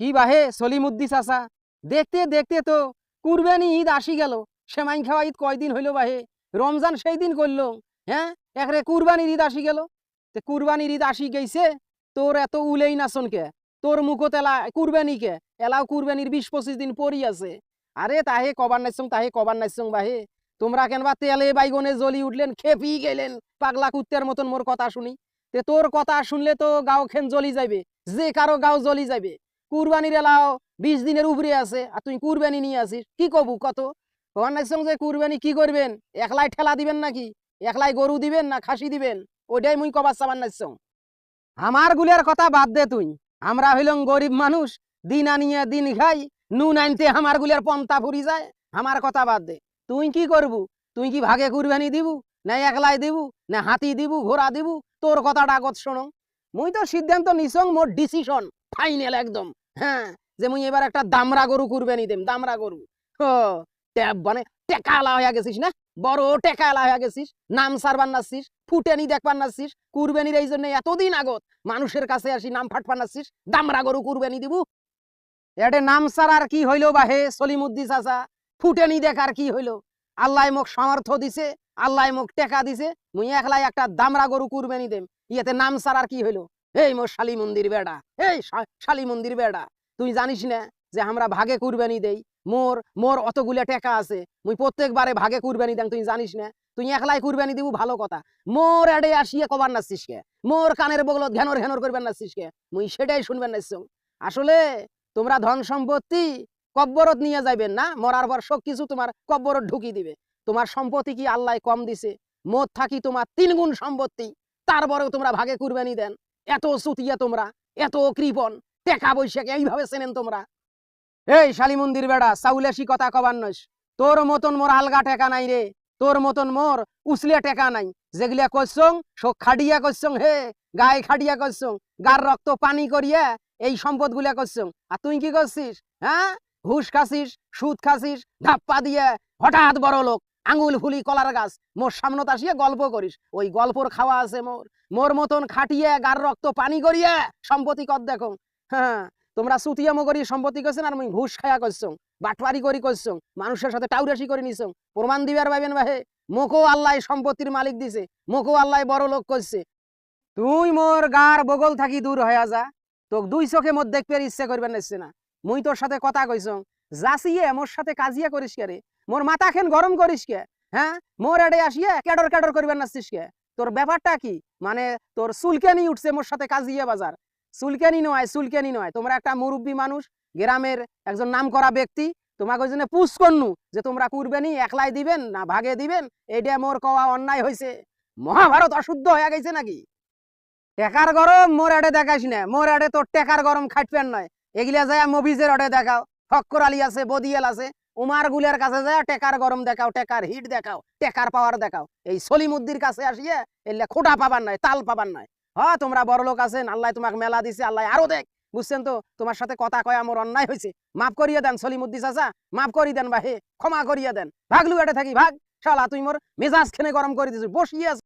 কি বাহে সলিমুদ্দি চাচা দেখতে দেখতে তো কুরবানি ঈদ আসি গেল। সেমাই খাওয়া ঈদ কয়দিন হইল বাহে? রমজান সেই দিন করল। হ্যাঁ? একরে কুরবানির ঈদ আসি গেল। তে কুরবানির ঈদ আসি গেছে তোর এত উলেই নাচন কে? তোর মুখত এলা কুরবানি কে? এলাও কুরবানির বিশ পঁচিশ দিন পরি আছে। আরে তাহে কবার নাচছং, তাহে কবার নাচছং বাহে। তোমরা কেনবা তেলে বাইগনে জ্বলি উঠলেন, খেপি গেলেন, পাগলা কুত্তের মতন মোর কথা শুনি। তে তোর কথা শুনলে তো গাও খেন জ্বলি যাবে যে কারও গাও জ্বলি যাবে কুরবানির এলাও বিশ দিনের উপরে আছে, আর তুই কুরবানি নিয়ে আসিস। কি কবু, কত? ভগবান যে কুরবানি কি করবেন? একলাই ঠেলা দিবেন নাকি? একলাই গরু দিবেন না খাসি দিবেন? ওইটাই মুই কবার চাবার নাইসং আমার গুলের কথা বাদ দে তুই। আমরা হইলং গরিব মানুষ, দিন আনিয়ে দিন খাই, নুন আনতে আমার গুলের পন্তা ফুরি যায়। আমার কথা বাদ দে। তুই কি করবু? তুই কি ভাগে কুরবানি দিবু? না একলাই দিবু? না হাতি দিবু? ঘোড়া দিবু? তোর কথাটা আগত শোনো। মুই তো সিদ্ধান্ত নিছং মোর ডিসিশন ফাইনাল একদম। হ্যাঁ এবার একটা দামরা গরু দামরা গরু। ও মানে টেকালা হয়ে গেছিস না? বড় টেকালা হয়ে গেছিস, নাম সারবার ফুটেনি দেখবার এই জন্য এতদিন আগত মানুষের কাছে আসি নাম ফাটবার নাচ্ছিস, দামরা গরু কুরবানি দিবু। এটে নাম সারার কি হইল বা হে সলিমুদ্দি চাচা? ফুটেনি দেখার কি হইল। আল্লাহ মোক সামর্থ্য দিছে, আল্লাহ মোক টেকা দিছে, মুই একলাই একটা দামরা গরু কুরবানি দেম। ইয়েতে নাম সারার কি হইল? এই মোর শালি মন্দির বেড়া, এই শালি মন্দির বেড়া, তুই জানিস না যে আমরা ভাগে কুরবানি দেই? মোর মোর অতগুলা টাকা আছে, মুই প্রত্যেকবারে ভাগে কুরবানি দেন, তুই জানিস না? তুই একলাই কুরবানি দিবু ভালো কথা। মোর এডে আসিয়ে কবার নাচ্ছিস কে? মোর কানের বগলত ঘ্যানর ঘ্যানর করবেন নাচ্ছিস কে? মুই সেটাই শুনবেন নাচ্ছ আসলে তোমরা ধন সম্পত্তি কব্বরত নিয়ে যাইবেন না? মরার পর সব কিছু তোমার কব্বরত ঢুকি দিবে। তোমার সম্পত্তি কি আল্লাহ কম দিছে? মদ থাকি তোমার তিন গুণ সম্পত্তি, তারপরেও তোমরা ভাগে কুরবানি দেন। এত সুতিয়া তোমরা, এত কৃপন টেকা বৈশাখ এইভাবে চেনেন তোমরা। এই শালি মন্দির বেড়া চাউলেশি কথা কবার নইস। তোর মতন মোর আলগা টেকা নাই রে, তোর মতন মোর উসলে টেকা নাই। যেগুলা কইসং সব খাডিয়া কইসং, হে, গায়ে খাডিয়া কইসং, গার রক্ত পানি করিয়া এই সম্পদগুলা করছং আর তুই কি করছিস হ্যাঁ? ঘুষ খাসিস, সুদ খাসিস, ধাপ্পা দিয়ে হঠাৎ বড় লোক আঙুল ফুলি কলার গাছ, মোর সামনত আসিয়া গল্প করিস। ওই গল্পর খাওয়া আছে মোর। মোর মতন খাটিয়ে গার রক্ত পানি করিয়া সম্পত্তি কর দেখো। হ্যাঁ তোমরা সুতিয়া মগরি সম্পত্তি করছেন আর মুই ঘুষ খায়া করছং বাটপারি করি করছং মানুষের সাথে টাউরাসি করে নিছং প্রমাণ দিবার পাইবেন ভাই মোকো আল্লাহ সম্পত্তির মালিক দিছে, মোকো আল্লাহ বড় লোক করছে তুই মোর গার বগল থাকি দূর হয়ে যা, তোক দুই চোখে মোর দেখতে ইচ্ছে করবেন না। মুই তোর সাথে কথা কইছং যাচিয়ে মোর সাথে কাজিয়া করিস কে মোর মাথা খেন গরম করিস কে? হ্যাঁ? মোর এডে আসিয়ে ক্যাডর ক্যাডর করবেন নাচ্ছিস কে? তোর ব্যাপারটা কি? মানে তোর চুলকানি উঠছে মোর সাথে কাজিয়া বাজার। চুলকানি নয় চুলকানি নয়। তোমরা একটা মুরব্বী মানুষ, গ্রামের একজন নাম করা ব্যক্তি, তোমাকে ওই জন্য পুষ করনু যে তোমরা কুরবানি একলাই দিবেন না ভাগে দিবেন এইটা মোর কওয়া অন্যায় হয়েছে মহাভারত অশুদ্ধ হয়ে গেছে নাকি? টেকার গরম মোর আডে দেখাইস না, মোর আডে তোর টেকার গরম খাটবেন নয়। এগুলা যায় মুভিজের আডে দেখাও। ফক্কর আলী আছে, বদিয়াল আছে। উমার গুলের কাছে যায়, টেকার গরম দেখাও, টেকার হিট দেখাও, টেকার পাওয়ার দেখাও। এই সলিমুদ্দির কাছে আসিয়ে এলে খোটা পাবার নয় তাল পাবার নয় হ, তোমরা বড় লোক আছেন, আল্লাহ তোমাকে মেলা দিছে, আল্লাহ আরও দেখ। বুঝছেন তো? তোমার সাথে কথা কয়, আমার অন্যায় হয়েছে মাফ করিয়ে দেন সলিমুদ্দি চাচা, মাফ করি দেন বা হে ক্ষমা করিয়ে দেন। ভাগলু এটে থাকি, ভাগ। শালা, তুই মোর মেজাজ খেনে গরম করে দিছিস, বসিয়ে।